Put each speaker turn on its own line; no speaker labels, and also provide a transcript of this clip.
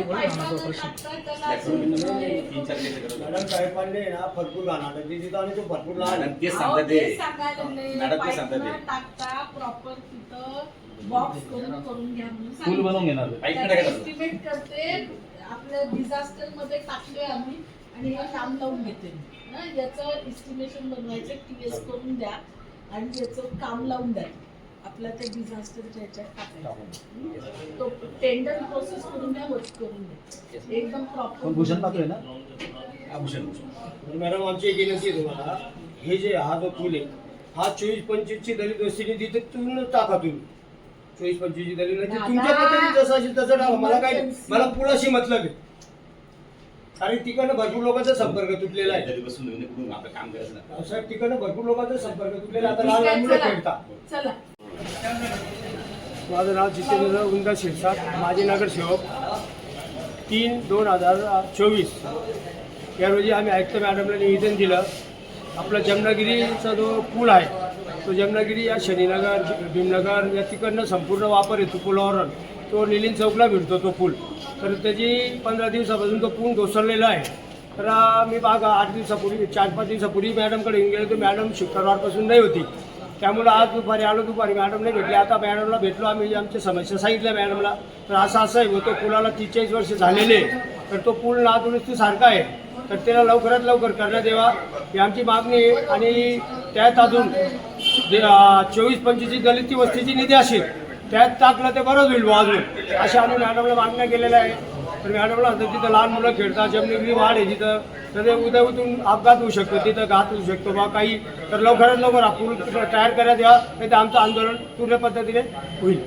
Madam ना भरपूर लहान दिदी आणि तो भरपूर लहान
मॅडम तेच सांगतात ते. मॅडम सांगतात ते.
प्रॉपर तिथं बॉक्स करून करून घ्या म्हणून
पूल
सांगितलं.
बनवून घेणार
ऐकलं काय करतो.
आपल्या डिझास्टरमध्ये टाकले आम्ही आणि हे काम लावून घेते ना याचं एस्टिमेशन बनवायचं टी एस करून द्या आणि याचं काम लावून द्या. डिझास्टरच्या ह्याच्यात टाकायचं. तो टेंडर प्रोसेस करून द्या वर्क करून द्या. एकदम प्रॉपर
भूषण पाहतोय ना?
भूषण
मॅडम आमची एक विनंती आहे तुम्हाला. हे जे हा जो पूल आहे हा चोवीस पंचवीस ची दलित वस्तीने तिथे तुम्ही टाका तुम्ही. चोवीस पंचवीस ची दलित वस्ती. तुमच्या पद्धतीने जसं असेल तसं टाका. मला काय नाही. मला पुलाशी मतलब आहे. कारण तिकडनं भरपूर लोकांचा संपर्क तुटलेला आहे.
घरी बसून आपलं काम करायचं
साहेब तिकडनं भरपूर लोकांचा संपर्क तुटलेला. आता लहान लहान मुलं. खेळतात.
चला.
माझं नाव जितेंद्र उंदा शिरसाट माजी नगरसेवक. तीन दोन हजार चोवीस. या रोजी आम्ही आयुक्त मॅडमला निवेदन दिलं. आपला जमनागिरीचा जो पूल आहे तो जमनागिरी या शनीनगर भीमनगर या तिकडनं संपूर्ण वापर येतो पुलावरून. तो निलीन चौकला भिडतो तो पूल. तर त्याची पंधरा दिवसापासून तो पूल घोसरलेला आहे. तर मी बघा आठ दिवसापूर्वी चार पाच दिवसापूर्वी मॅडमकडे येऊन गेलो. तर मॅडम शुक्रवारपासून नाही होती. त्यामुळं आज दुपारी आलो दुपारी मॅडमने भेटली आता मॅडमला भेटलो आम्ही आमच्या समस्या सांगितल्या मॅडमला. तर असं असं आहे तो पुलाला तीस वर्ष झालेले तर तो पूल नादुरुस्ती सारखा आहे. तर त्याला लवकरात लवकर करण्यात यावा. ही आमची मागणी आहे. आणि त्यात अजून जे, चोवीस पंचवीस दलित वस्तीची निधी असेल त्यात टाकलं ते बरंच होईल अजून. अशा आम्ही मॅडमला मागण्या केलेल्या आहे तर मॅडमला असतं तिथं लहान मुलं खेळतात जमिनीतली वाढ आहे तिथं तर ते उद्या उतून अपघात होऊ शकतो तिथं घात होऊ शकतो बा काही. तर लवकरात लवकर आपण तयार करायला द्या तर आमचं आंदोलन पूर्ण पद्धतीने होईल.